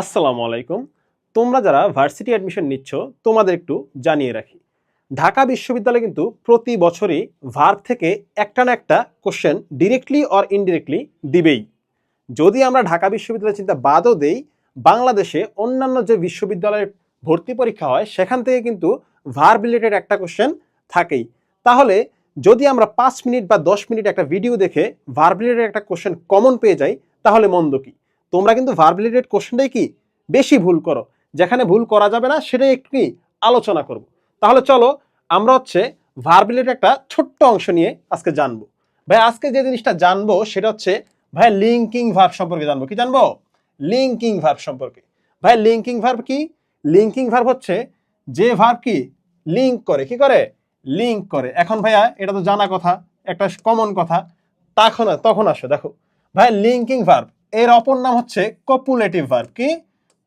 আসসালামু আলাইকুম। তোমরা যারা ভার্সিটি অ্যাডমিশন নিচ্ছ, তোমাদের একটু জানিয়ে রাখি। ঢাকা বিশ্ববিদ্যালয় কিন্তু প্রতি বছরই ভার্ব থেকে একটা না একটা কোশ্চেন ডিরেক্টলি অর ইনডিরেক্টলি দিবেই। যদি আমরা ঢাকা বিশ্ববিদ্যালয়ের চিন্তা বাদও দেই, বাংলাদেশে অন্যান্য যে বিশ্ববিদ্যালয়ের ভর্তি পরীক্ষা হয়, সেখান থেকে কিন্তু ভার্ব রিলেটেড একটা কোশ্চেন থাকেই। তাহলে যদি আমরা পাঁচ মিনিট বা দশ মিনিট একটা ভিডিও দেখে ভার্ব রিলেটেড একটা কোশ্চেন কমন পেয়ে যাই, তাহলে মন্দ কি? তোমরা কিন্তু ভার্ব রিলেটেড কোশ্চেনটাই কি? বেশি ভুল করো। যেখানে ভুল করা যাবে না, সেটাই একটু কি আলোচনা করব। তাহলে চলো, আমরা হচ্ছে ভার্ব রিলেটেড একটা ছোট্ট অংশ নিয়ে আজকে জানব। ভাই, আজকে যে জিনিসটা জানব, সেটা হচ্ছে, ভাই লিঙ্কিং ভার্ব সম্পর্কে জানব। কি জানব? লিঙ্কিং ভার্ব সম্পর্কে। ভাই লিঙ্কিং ভার্ব কি? লিঙ্কিং ভার্ব হচ্ছে, যে ভার্ব কি? লিঙ্ক করে। কি করে? লিঙ্ক করে। এখন ভাইয়া, এটা তো জানা কথা, একটা কমন কথা। তখন তখন আসো, দেখো। ভাই লিঙ্কিং ভার্ব এর অপর নাম হচ্ছে কপুলেটিভ ভার্ব কি?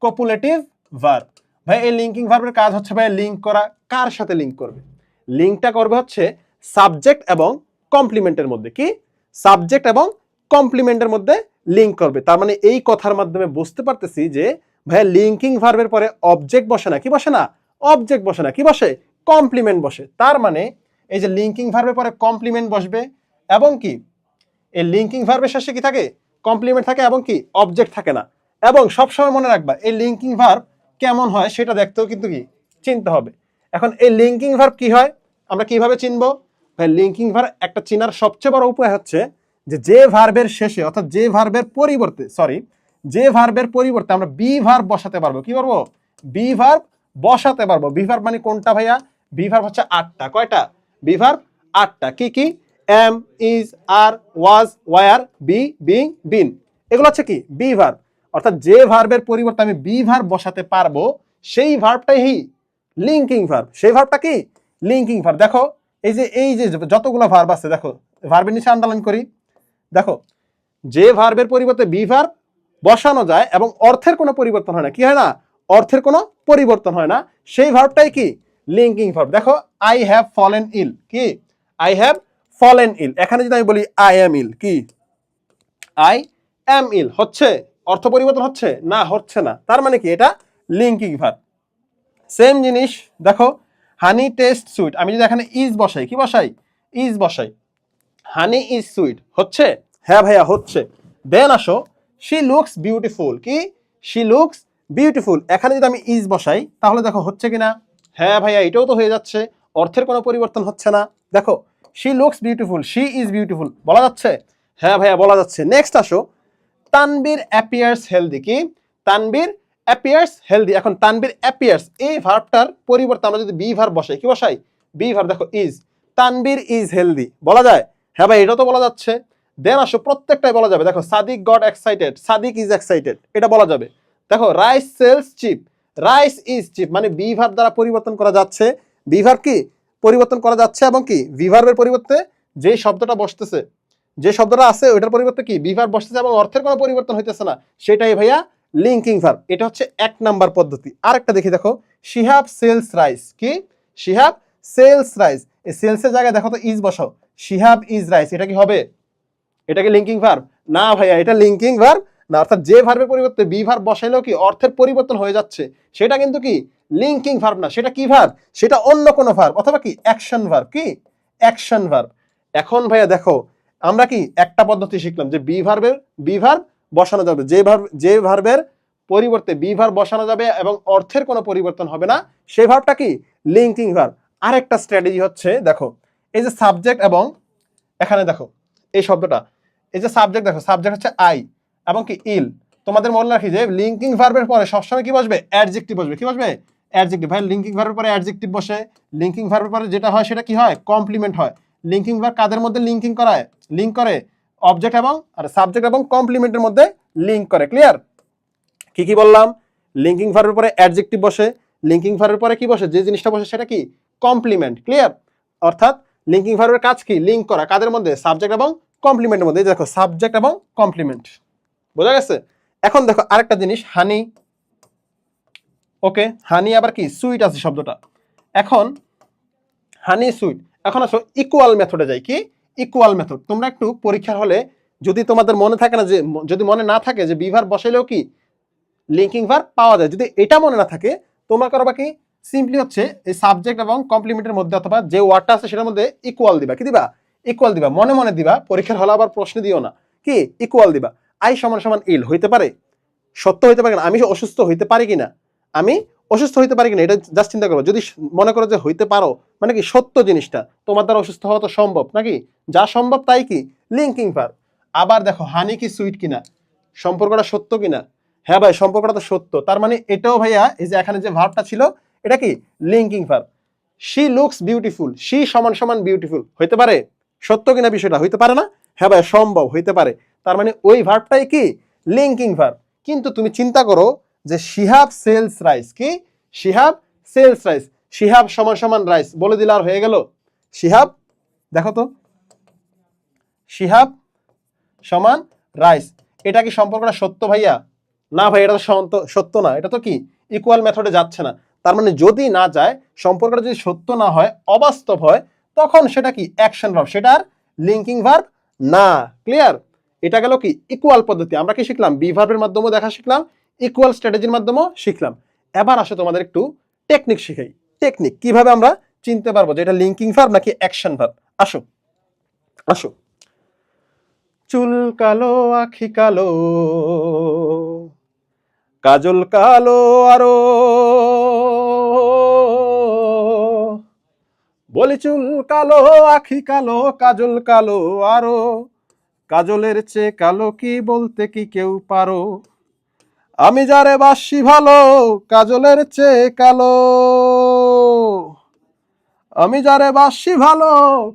কপুলেটিভ ভার্ব ভাই, এই লিঙ্কিং ভার্বের কাজ হচ্ছে ভাই লিঙ্ক করা, কার সাথে লিঙ্ক করবে? লিঙ্কটা করবে হচ্ছে সাবজেক্ট এবং কমপ্লিমেন্টের মধ্যে, কি? সাবজেক্ট এবং কমপ্লিমেন্টের মধ্যে লিঙ্ক করবে। তার মানে এই কথার মাধ্যমে বুঝতে পারতেছি যে, ভাই লিঙ্কিং ভার্বের পরে অবজেক্ট বসে না, কি বসে না? অবজেক্ট বসে না, কি বসে? কমপ্লিমেন্ট বসে। তার মানে এই যে লিঙ্কিং ভার্বের পরে কমপ্লিমেন্ট বসবে, এবং কি? এই লিঙ্কিং ভার্বের শেষে কি থাকে? কমপ্লিমেন্ট থাকে এবং কি অবজেক্ট থাকে না। এবং সবসময় মনে রাখবা, এই লিঙ্কিং ভার্ব কেমন হয় সেটা দেখতেও কিন্তু কি, চিনতে হবে। এখন এই লিঙ্কিং ভার্ব কি হয়, আমরা কীভাবে চিনব? ভাই লিঙ্কিং ভার্ব একটা চিনার সবচেয়ে বড় উপায় হচ্ছে যে যে ভার্বের শেষে, অর্থাৎ যে ভার্বের পরিবর্তে সরি যে ভার্বের পরিবর্তে আমরা বি ভার্ব বসাতে পারব। কি পারব বি ভার্ব বসাতে পারব। বি ভার্ব মানে কোনটা ভাইয়া? বি ভার্ব হচ্ছে আটটা। কয়টা? বি ভার্ব আটটা। কি কি? Am is are was were be being been এগুলো হচ্ছে কি? বি ভার্ব অর্থাৎ যে ভার্বের পরিবর্তে আমি বি ভার্ব বসাতে পারব, সেই ভার্বটাই লিঙ্কিং ভার্ব সেই ভার্বটা কি? লিঙ্কিং ভার্ব দেখো, এই যে এই যে যতগুলো ভার্ব আছে, দেখো ভার্বের নিচে আন্ডারলাইন করি। দেখো, যে ভার্বের পরিবর্তে বি ভার্ব বসানো যায় এবং অর্থের কোনো পরিবর্তন হয় না। কি হয় না? অর্থের কোনো পরিবর্তন হয় না। সেই ভার্বটাই কি? লিঙ্কিং ভার্ব দেখো আই হ্যাভ ফলেন ইল কি? আই হ্যাভ ফলেন ইল এখানে যদি আমি বলি আই অ্যাম ইল কি? আই অ্যাম ইল হচ্ছে? অর্থ পরিবর্তন হচ্ছে? না হচ্ছে না। তার মানে কি? এটা লিঙ্কিং ভার্ব সেম জিনিস, দেখো হানি টেস্ট সুইট আমি যদি এখানে ইজ বসাই, কি বসাই? ইজ বসাই। হানি ইজ সুইট হচ্ছে? হ্যাঁ ভাইয়া, হচ্ছে। দেন আসো শি লুকস বিউটিফুল কি? শি লুকস বিউটিফুল এখানে যদি আমি ইজ বসাই, তাহলে দেখো হচ্ছে কিনা? হ্যাঁ ভাইয়া, এটাও তো হয়ে যাচ্ছে। অর্থের কোনো পরিবর্তন হচ্ছে না। দেখো she looks beautiful she is beautiful বলা যাচ্ছে? হ্যাঁ ভাইয়া, বলা যাচ্ছে। নেক্সট আসো। তানবীর অ্যাপিয়ার্স হেলদি কি? তানবীর অ্যাপিয়ার্স হেলদি এখন তানবীর অ্যাপিয়ার্স এই ভার্বটার পরিবর্তে আমরা যদি বি ভার্ব বসাই, কি বসাই? বি ভার্ব দেখো ইজ তানবীর ইজ হেলদি বলা যায়? হ্যাঁ ভাই এটা তো বলা যাচ্ছে। দেন আসো, প্রত্যেকটাই বলা যাবে। দেখো, Sadiq got excited Sadiq is excited এটা বলা যাবে। দেখো rice sells cheap rice is cheap মানে বি ভার্ব দ্বারা পরিবর্তন করা যাচ্ছে। বি ভার্ব কি? পরিবর্তন করা যাচ্ছে এবং কি বি ভার্বের পরিবর্তে যে শব্দটা বসতেছে, যে শব্দটা আছে ওইটার পরিবর্তে কি বি ভার্ব বসতেছে এবং অর্থের কোনো পরিবর্তন হইতেছে না, সেটাই ভাইয়া লিঙ্কিং ভার্ব এটা হচ্ছে এক নাম্বার পদ্ধতি। আরেকটা দেখি দেখো শিহাব সেলস রাইস কি? শিহাব সেলস রাইস এই সেলসের জায়গায় দেখো তো ইজ বসাও। শিহাব ইজ রাইস এটা কি হবে? এটা কি লিঙ্কিং ভার্ব না ভাইয়া, এটা লিঙ্কিং ভার্ব না, অর্থাৎ যে ভার্বের পরিবর্তে বি ভার্ব বসাইলেও কি অর্থের পরিবর্তন হয়ে যাচ্ছে? সেটা কিন্তু কি? লিঙ্কিং ভার্ব না। সেটা কি ভার্ব সেটা অন্য কোনো ভার্ব অথবা কি? অ্যাকশন ভার্ব কি? অ্যাকশন ভার্ব এখন ভাইয়া দেখো, আমরা কি একটা পদ্ধতি শিখলাম যে বি ভার্বের বি ভার্ব বসানো যাবে। যে ভার্ব যে ভার্বের পরিবর্তে বি ভার্ব বসানো যাবে এবং অর্থের কোনো পরিবর্তন হবে না সেই ভার্বটা কি? লিঙ্কিং ভার্ব আরেকটা স্ট্র্যাটেজি হচ্ছে, দেখো, এই যে সাবজেক্ট এবং, এখানে দেখো, এই শব্দটা, এই যে সাবজেক্ট দেখো সাবজেক্ট হচ্ছে আই এবং কি ইল। তোমাদের মনে রাখি যে লিঙ্কিং ভার্বের পরে সবসময় কি বসবে? অ্যাডজেক্টিভ বসবে। কি বসবে? অ্যাডজেক্টিভ ভাই লিঙ্কিং ভার্বের পরে অ্যাডজেক্টিভ বসে। লিঙ্কিং ভার্বের পরে যেটা হয় সেটা কি হয়? কমপ্লিমেন্ট হয়। লিঙ্কিং ভার্ব কাদের মধ্যে লিঙ্কিং করায়? লিঙ্ক করে অবজেক্ট এবং, আর সাবজেক্ট এবং কমপ্লিমেন্টের মধ্যে লিঙ্ক করে। ক্লিয়ার কি কি বললাম? লিঙ্কিং ভার্বের পরে অ্যাডজেক্টিভ বসে। লিঙ্কিং ভার্বের পরে কি বসে? যে জিনিসটা বসে সেটা কি? কমপ্লিমেন্ট ক্লিয়ার অর্থাৎ লিঙ্কিং ভার্বের কাজ কি? লিঙ্ক করা। কাদের মধ্যে? সাবজেক্ট এবং কমপ্লিমেন্টের মধ্যে। দেখো সাবজেক্ট এবং কমপ্লিমেন্ট বোঝা গেছে? এখন দেখো আরেকটা জিনিস হানি ওকে হানি আবার কি? সুইট আছে শব্দটা। এখন হানি সুইট এখন আসো ইকুয়াল মেথডে যাই। কি? ইকুয়াল মেথড তোমরা একটু পরীক্ষার হলে যদি তোমাদের মনে থাকে না যে, যদি মনে না থাকে যে বিভার বসাইলেও কি? লিঙ্কিং ভার পাওয়া যায়। যদি এটা মনে না থাকে, তোমরা করবা কি? সিম্পলি হচ্ছে এই সাবজেক্ট এবং কমপ্লিমেন্টের মধ্যে অথবা যে ওয়ার্ডটা আছে সেটার মধ্যে ইকুয়াল দিবা। কি দিবা? ইকুয়াল দিবা। মনে মনে দিবা। পরীক্ষার হলে আবার প্রশ্ন দিও না। কি? ইকুয়াল দিবা। আই সমান সমান ইল হইতে পারে? সত্য হইতে পারে কিনা? আমি অসুস্থ হইতে পারি কিনা? আমি অসুস্থ হইতে পারি কিনা? এটা জাস্ট চিন্তা করো। যদি মনে করো যে হইতে পারো মানে কি সত্য জিনিসটা, তোমার দ্বারা অসুস্থ হওয়া তো সম্ভব নাকি? যা সম্ভব তাই কি? লিঙ্কিং ভার্ব আবার দেখো হানি কি সুইট কিনা? সম্পর্কটা সত্য কিনা? হ্যাঁ ভাই, সম্পর্কটা তো সত্য। তার মানে এটাও ভাইয়া, এই যে এখানে যে ভার্বটা ছিল, এটা কি? Linking verb she looks beautiful she সমান সমান বিউটিফুল হইতে পারে? সত্য কিনা বিষয়টা? হইতে পারে না? হ্যাঁ ভাই, সম্ভব, হইতে পারে। তার মানে ওই ভার্বটাই কি? লিঙ্কিং ভার্ব কিন্তু তুমি চিন্তা করো যে শিহাব সেলস রাইস কি? শিহাব সেলস রাইস শিহাব সমান সমান রাইস বলে দিলে আর হয়ে গেল? শিহাব দেখো তো। শিহাব সমান রাইস এটা কি সম্পর্কটা সত্য ভাইয়া? না ভাই, এটা তো সত্য না। এটা তো কি? ইকুয়াল মেথডে যাচ্ছে না। তার মানে যদি না যায়, সম্পর্কটা যদি সত্য না হয়, অবাস্তব হয়, তখন সেটা কি? অ্যাকশন ভার্ব সেটার লিঙ্কিং ভার্ব না। ক্লিয়ার এটা গেল কি? ইকুয়াল পদ্ধতি। আমরা কি শিখলাম? বি ভার্বের মাধ্যমেও দেখা শিখলাম ইকুয়াল স্ট্র্যাটেজির মাধ্যমেও শিখলাম। এবার আসো তোমাদের একটু টেকনিক শিখাই। টেকনিক কীভাবে আমরা চিনতে পারব যে এটা লিঙ্কিং ভার্ব নাকি অ্যাকশন ভার্ব আসো। আসো। চুল কালো, আখি কালো, কাজল কালো আরও, বলি চুল কালো, আখি কালো, কাজল কালো আরও কাজলের চেয়ে কালো কি বলতে কি কেউ পারো? আমি যারে বাসি ভালো, কাজলের চেয়ে কালো। আমি যারে বাসি ভালো,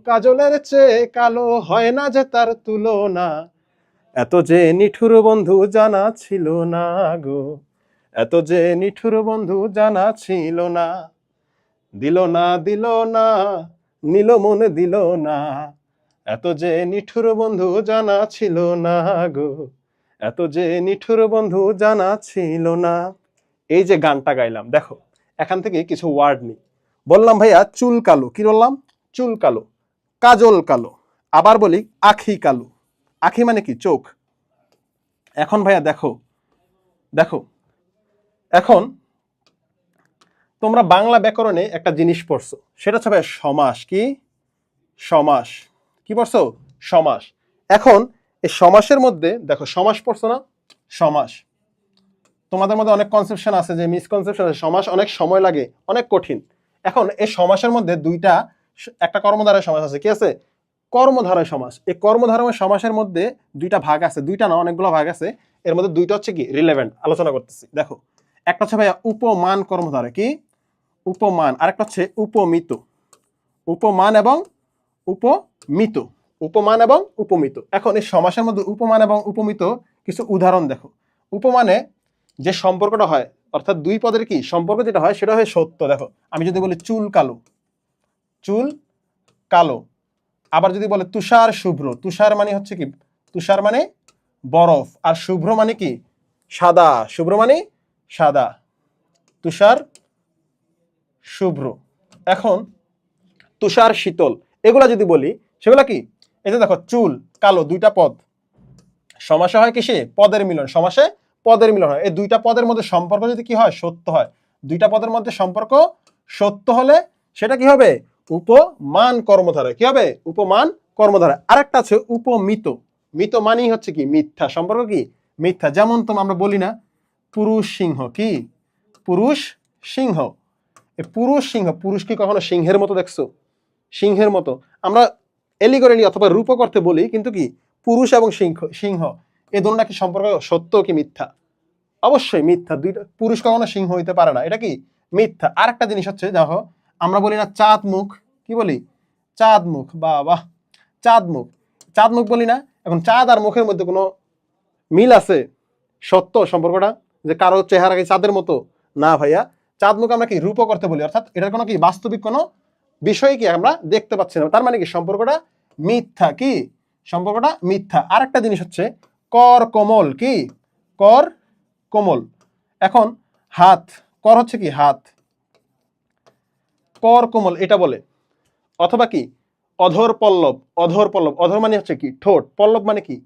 কাজলের চেয়ে কালো হয় না যে তার তুলনা। এত যে নিঠুর বন্ধু জানা ছিল না গো, এত যে নিঠুর বন্ধু জানা ছিল না। দিল না দিল না, নিল মনে দিল না। এত যে নিঠুর বন্ধু জানা ছিল না গো, এত যে নিঠুর বন্ধু জানা ছিল না। এই যে গানটা গাইলাম, দেখো, এখান থেকে কিছু ওয়ার্ড নিই বললাম, ভাইয়া, চুল কালো। কি বললাম? চুল কালো, কাজল কালো। আবার বলি, আখি কালো। আখি মানে কি? চোখ। এখন ভাইয়া দেখো দেখো, এখন তোমরা বাংলা ব্যাকরণে একটা জিনিস পড়ছো, সেটা হচ্ছে ভাইয়া সমাস। কি? সমাস। কি পড়ছো? সমাস। এখন এই সমাসের মধ্যে, দেখো, সমাস পড়ছো না? সমাস। তোমাদের মধ্যে অনেক কনসেপশন আছে যে মিসকনসেপশন আছে। সমাস অনেক সময় লাগে, অনেক কঠিন। এখন এই সমাসের মধ্যে দুইটা একটা কর্মধারয় সমাস আছে, কি আছে? কর্মধারয় সমাস। এই কর্মধারয় সমাসের মধ্যে দুইটা ভাগ আছে, দুইটা না, অনেকগুলো ভাগ আছে। এর মধ্যে দুইটা হচ্ছে কি? রিলেভেন্ট আলোচনা করতেছি। দেখো, একটা হচ্ছে ভাইয়া উপমান কর্মধারয় কি? উপমান। আরেকটা হচ্ছে উপমিত। উপমান এবং উপমিত উপমান এবং উপমিত। এখন এই সমাসের মধ্যে উপমান এবং উপমিত কিছু উদাহরণ দেখো। উপমানে যে সম্পর্কটা হয়, অর্থাৎ দুই পদের কি? সম্পর্ক যেটা হয়, সেটা হয় সত্য। দেখো, আমি যদি বলি চুল কালো চুল কালো। আবার যদি বলে তুষার শুভ্র, তুষার মানে হচ্ছে কি? তুষার মানে বরফ, আর শুভ্র মানে কি? সাদা। শুভ্র মানে সাদা। তুষার শুভ্র। এখন তুষার শীতল, এগুলা যদি বলি সেগুলা কি? এই যে দেখো, চুল, কালো, দুইটা পদ। সমাসে হয় কিসে পদের মিলন। সমাসে পদের মিলন হয়। এই দুইটা পদের মধ্যে সম্পর্ক যদি কি হয়? সত্য হয়। দুইটা পদের মধ্যে সম্পর্ক সত্য হলে সেটা কি হবে? উপমান কর্মধারা। কি হবে? উপমান কর্মধারা। আরেকটা আছে উপমিত। মিত মানেই হচ্ছে কি? মিথ্যা। সম্পর্ক কি? মিথ্যা। যেমন তো আমরা বলি না, পুরুষ সিংহ কি? পুরুষ সিংহ। পুরুষ সিংহ, পুরুষ কি কখনো সিংহের মতো দেখছ? সিংহের মতো। আমরা এলিগরেলি অথবা রূপক অর্থে বলি, কিন্তু কি? পুরুষ এবং সিংহ সিংহ, এ দুটো কি সম্পর্ক সত্য কি মিথ্যা? অবশ্যই মিথ্যা। দুইটা, পুরুষ কখনো সিংহ হইতে পারে না। এটা কি? মিথ্যা। আর একটা জিনিস হচ্ছে, দেখো, আমরা বলি না চাঁদ মুখ, কি বলি? চাঁদ মুখ বা বাহ চাঁদ মুখ। চাঁদ মুখ বলি না, এখন চাঁদ আর মুখের মধ্যে কোনো মিল আছে? সত্য সম্পর্কটা? যে কারও চেহারা কি চাঁদের মতো? না ভাইয়া। চাঁদ মুখ আমরা কি রূপক করতে বলি? অর্থাৎ এটার কোনো কি বাস্তবিক কোনো বিষয় কি আমরা দেখতে পাচ্ছি না। তার মানে কি সম্পর্কটা মিথ্যা কি? সম্পর্কটা মিথ্যা। আর একটা জিনিস হচ্ছে কর কোমল কি? কর কোমল। এখন হাত, কর হচ্ছে কি হাত? কর কোমল, এটা বলে। অথবা কি? অধর পল্লব অধর পল্লব। অধর মানে হচ্ছে কি? ঠোঁট। পল্লব মানে কি?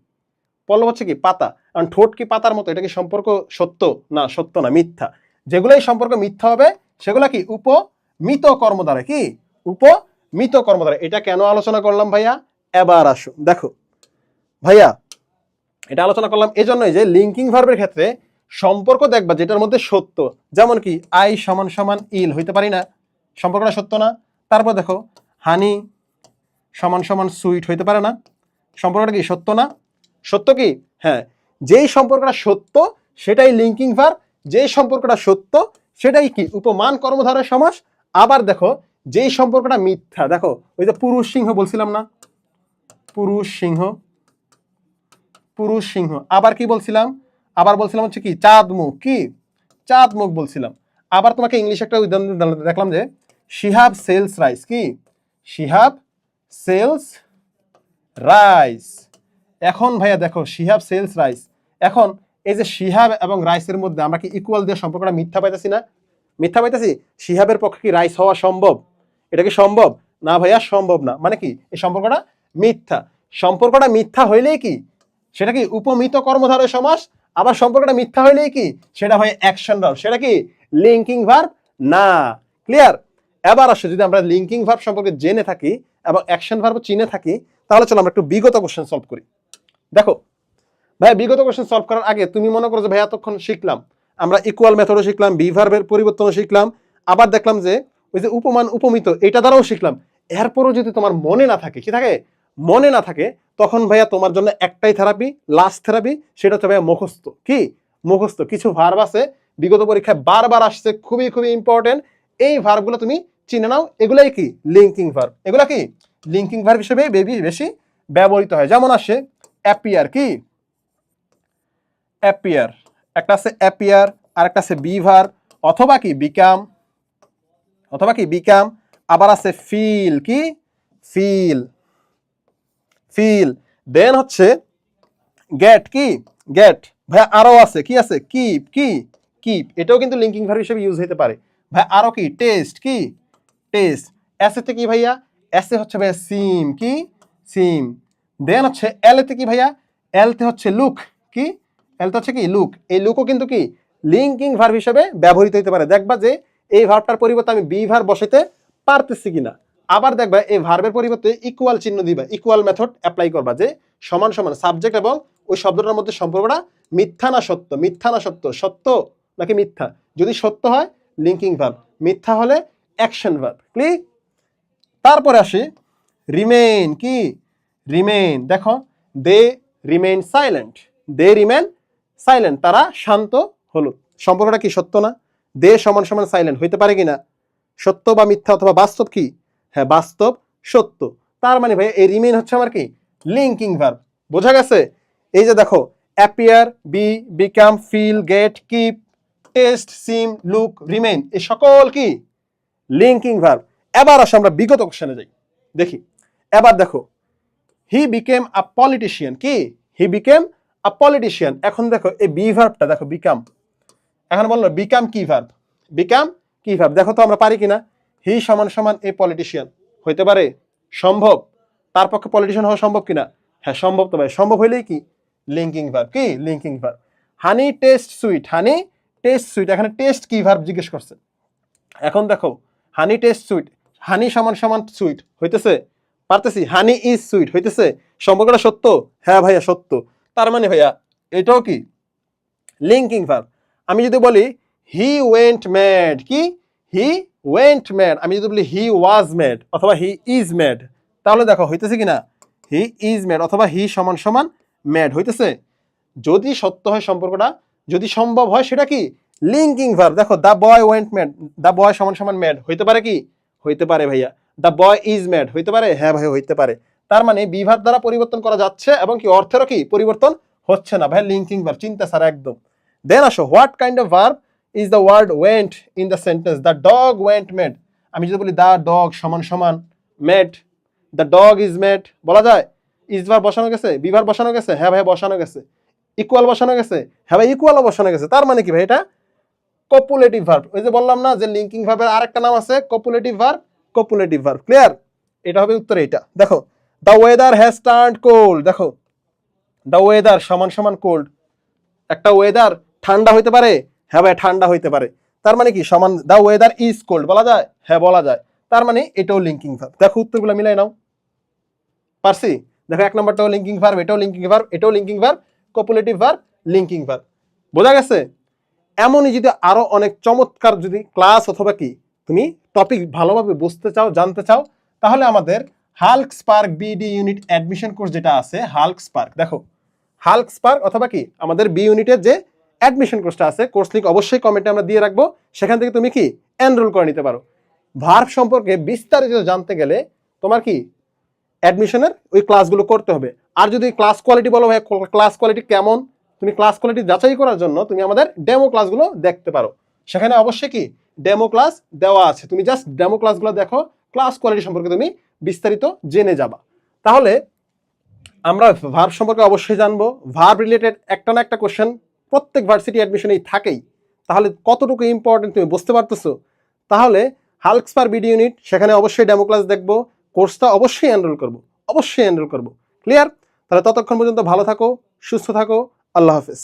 পল্লব হচ্ছে কি? পাতা। কারণ ঠোঁট কি পাতার মতো? এটা কি সম্পর্ক সত্য? না সত্য না, মিথ্যা। যেগুলোই সম্পর্ক মিথ্যা হবে, সেগুলো কি? উপমিত কর্ম দ্বারা কি? উপমিত কর্ম দ্বারা এটা কেন আলোচনা করলাম ভাইয়া? এবার আসো দেখো। ভাইয়া, এটা আলোচনা করলাম এজন্যই যে লিঙ্কিং ভার্বের ক্ষেত্রে সম্পর্ক দেখবা যেটার মধ্যে সত্য। যেমন কি আই সমান সমান ইল হইতে পারি না। সম্পর্কটা সত্য না। তারপর দেখো হানি সমান সমান সুইট হইতে পারে না। সম্পর্কটা কি সত্য না? সত্য কি? হ্যাঁ যেই সম্পর্কটা সত্য, সেটাই লিঙ্কিং ভার যেই সম্পর্কটা সত্য, সেটাই কি? উপমান কর্মধারের সমাস। আবার দেখো যেই সম্পর্কটা মিথ্যা, দেখো, ওই যে পুরুষ সিংহ বলছিলাম না? পুরুষ সিংহ পুরুষ সিংহ। আবার কি বলছিলাম? আবার বলছিলাম হচ্ছে কি? চাঁদ মুখ কি? চাঁদ মুখ বলছিলাম। আবার তোমাকে ইংলিশ একটা উদাহরণ দেখলাম যে শিহাব সেলস রাইস কি? শিহাব সেলস রাইস এখন ভাইয়া দেখো শিহাব সেলস রাইস এখন, এই যে শিহাব এবং রাইসের মধ্যে আমরা কি ইকুয়াল দিয়ে সম্পর্কটা মিথ্যা পাইতেছি না? মিথ্যা পাইতেছি? শিহাবের পক্ষে কি রাইস হওয়া সম্ভব? এটা কি সম্ভব? না ভাইয়া, সম্ভব না। মানে কি? এই সম্পর্কটা মিথ্যা। সম্পর্কটা মিথ্যা হইলেই কি? সেটা কি উপমিত কর্মধারয় সমাস? আবার সম্পর্কটা মিথ্যা হইলেই কি? সেটা হয় অ্যাকশন ভার্ব সেটা কি? লিঙ্কিং ভার্ব না। ক্লিয়ার এবার আসে, যদি আমরা লিঙ্কিং ভার্ব সম্পর্কে জেনে থাকি, এবং অ্যাকশন ভার্ব চিনে থাকি, তাহলে চলো আমরা একটু বিগত কোশ্চেন সলভ করি। দেখো ভাই বিগত কোশ্চেন সলভ করার আগে তুমি মনে করো যে ভাই এতক্ষণ শিখলাম। আমরা ইকুয়াল মেথডও শিখলাম বি ভার্বের পরিবর্তনও শিখলাম। আবার দেখলাম যে ওই যে উপমান উপমিত, এটা দ্বারাও শিখলাম। এরপরও যদি তোমার মনে না থাকে, কি থাকে? মনে না থাকে, তখন ভাইয়া তোমার জন্য একটাই থেরাপি লাস্ট থেরাপি সেটা হচ্ছে ভাইয়া মুখস্থ। কি? মুখস্থ। কিছু ভার্ব আছে, বিগত পরীক্ষায় বারবার আসছে, খুবই খুবই ইম্পর্টেন্ট এই ভার্বগুলো তুমি চিনে নাও। এগুলাই কি? লিঙ্কিং ভার্ব এগুলা কি? লিঙ্কিং ভার্ব হিসেবে বেবি বেশি ব্যবহৃত হয়। যেমন আসে অ্যাপিয়ার কি? অ্যাপিয়ার একটা আছে অ্যাপিয়ার আর একটা আছে বিভার অথবা কি? বিকাম অথবা কি? বিকাম আবার আছে ফিল কি? ফিল ফিল দেন হচ্ছে গেট কি? গেট ভাই আরও আছে, কি আছে? কিপ কি? কিপ এটাও কিন্তু লিঙ্কিং ভার্ব হিসেবে ইউজ হতে পারে। ভাই আরও কি? টেস্ট কি? টেস্ট এসেতে কি ভাইয়া? এসে হচ্ছে ভাইয়া সিম কি? সিম দেন হচ্ছে এলতে কি ভাইয়া? এলতে হচ্ছে লুক কি? এলতে হচ্ছে কি? লুক এই লুকও কিন্তু কি? লিঙ্কিং ভার্ব হিসেবে ব্যবহৃত হতে পারে। দেখবা যে এই ভার্বটার পরিবর্তে আমি বি ভার্ব বসাতে পারতেছি কিনা? আবার দেখবা, এই ভার্বের পরিবর্তে ইকুয়াল চিহ্ন দিবা। ইকুয়াল মেথড অ্যাপ্লাই করবা যে সমান সমান সাবজেক্ট এবং ওই শব্দটার মধ্যে সম্পর্কটা মিথ্যা না সত্য? মিথ্যা না সত্য? সত্য নাকি মিথ্যা? যদি সত্য হয় লিঙ্কিং ভার্ব মিথ্যা হলে অ্যাকশন ভার্ব ক্লি তারপরে আসি রিমেইন কি? রিমেইন দেখো they remain silent they remain silent তারা শান্ত হলো। সম্পর্কটা কি সত্য না? দে সমান সমান সাইলেন্ট হইতে পারে কিনা? সত্য বা মিথ্যা অথবা বাস্তব কি? হ্যাঁ বাস্তব, সত্য। তার মানে ভাই এই রিমেইন হচ্ছে আমার কি? লিঙ্কিং ভার্ব বোঝা গেছে? এই যে দেখো appear be become feel get keep taste seem look remain এই সকল কি? লিঙ্কিং ভার্ব এবার আসে আমরা বিগত কোশ্চেনে যাই। দেখি। এবার দেখো হি বিকেম আ পলিটিশিয়ান কি? হি বিকেম আ পলিটিশিয়ান এখন দেখো, এই বি ভার্বটা দেখো বিকাম এখন বলল বিকাম কি ভার্ব বিকাম কি ভার্ব দেখো তো আমরা পারি কিনা? হি সমান সমান এ পলিটিশিয়ান হইতে পারে সম্ভব। তার পক্ষে পলিটিশিয়ান হওয়া সম্ভব কিনা? হ্যাঁ সম্ভব তো ভাই। সম্ভব হইলেই কি? লিঙ্কিং ভার্ব কি? Linking verb honey taste sweet honey taste sweet এখানে টেস্ট কি ভার্ব জিজ্ঞেস করছে? এখন দেখো হানি টেস্ট সুইট হানি সমান সমান সুইট হইতেছে? পারতেছি। হানি ইজ সুইট হইতেছে? সম্পর্কটা সত্য? হ্যাঁ ভাইয়া, সত্য। তার মানে ভাইয়া, এটাও কি? লিঙ্কিং ভার্ব আমি যদি বলি হি ওয়েন্ট ম্যাড কি? হি ওয়েন্ট ম্যাড আমি যদি বলি হি ওয়াজ ম্যাড অথবা হি ইজ ম্যাড তাহলে দেখো, হইতেছে কিনা? হি ইজ ম্যাড অথবা হি সমান সমান ম্যাড হইতেছে? যদি সত্য হয় সম্পর্কটা, যদি সম্ভব হয় সেটা কি? লিঙ্কিং ভার্ব দেখো the boy went mad the boy সমান সমান ম্যাড হইতে পারে কি? হইতে পারে, ভাইয়া। দ্য বয় ইজ ম্যাড হইতে পারে? হ্যাঁ ভাই হইতে পারে। তার মানে বিভার দ্বারা পরিবর্তন করা যাচ্ছে এবং কি অর্থেরও কি? পরিবর্তন হচ্ছে না। ভাই লিঙ্কিং ভার্ব চিন্তা স্যার একদম। দেন আসো what kind of verb is the word went in the sentence the dog went mad আমি যদি বলি দ্য ডগ সমান সমান mad the dog is mad বলা যায়? ইজ ভার বসানো গেছে? বিভার বসানো গেছে? হ্যাঁ ভাই, বসানো গেছে। ইকুয়াল বসানো গেছে? হ্যাঁ ভাই ইকুয়ালও বসানো গেছে। তার মানে কি ভাই এটা? কপুলেটিভ ভার্ব ওই যে বললাম না যে লিঙ্কিং ভার্বের আরেকটা নাম আছে copulative verb copulative verb clear এটা হবে উত্তর এইটা দেখো the weather has turn cold দেখো দ্য ওয়েদার সমান সমান কোল্ড একটা ওয়েদার ঠান্ডা হইতে পারে? হ্যাঁ ভাই, ঠান্ডা হইতে পারে। তার মানে কি? সমান দ্য ওয়েদার ইজ কোল্ড বলা যায়? হ্যাঁ বলা যায়। তার মানে এটাও লিঙ্কিং ভার্ব দেখো উত্তরগুলো মিলাই নাও। পারছি? দেখো এক নম্বরটাও লিঙ্কিং ভার্ব এটাও লিঙ্কিং ভার্ব এটাও linking verb copulative verb linking verb বোঝা গেছে? এমনই যদি আরও অনেক চমৎকার যদি ক্লাস অথবা কি, তুমি টপিক ভালোভাবে বুঝতে চাও, জানতে চাও, তাহলে আমাদের Hulk Spark BD unit admission course যেটা আছে হাল্ক স্পার্ক দেখো হাল্ক স্পার্ক অথবা কি, আমাদের বি ইউনিটের যে অ্যাডমিশন কোর্সটা আছে কোর্স লিঙ্ক অবশ্যই কমেন্টে আমরা দিয়ে রাখব। সেখান থেকে তুমি কি এনরোল করে নিতে পারো। ভার্ভ সম্পর্কে বিস্তারিত জানতে গেলে তোমার কি অ্যাডমিশনের ওই ক্লাসগুলো করতে হবে। আর যদি ক্লাস কোয়ালিটি বলো ভাই ক্লাস কোয়ালিটি কেমন? তুমি ক্লাস কোয়ালিটি যাচাই করার জন্য তুমি আমাদের ডেমো ক্লাসগুলো দেখতে পারো। সেখানে অবশ্যই কি ডেমো ক্লাস দেওয়া আছে। তুমি জাস্ট ডেমো ক্লাসগুলো দেখো ক্লাস কোয়ালিটি সম্পর্কে তুমি বিস্তারিত জেনে যাবা। তাহলে আমরা ভার্ব সম্পর্কে অবশ্যই জানব। ভার্ব রিলেটেড একটা না একটা কোশ্চেন প্রত্যেক ভার্সিটি অ্যাডমিশনেই থাকেই। তাহলে কতটুকু ইম্পর্টেন্ট তুমি বুঝতে পারতেছো? তাহলে হাল্কসপার বিডি ইউনিট সেখানে অবশ্যই ডেমো ক্লাস দেখব কোর্সটা অবশ্যই এনরোল করব, অবশ্যই এনরোল করব। ক্লিয়ার তাহলে ততক্ষণ পর্যন্ত ভালো থাকো, সুস্থ থাকো, আল্লাহ হাফেজ।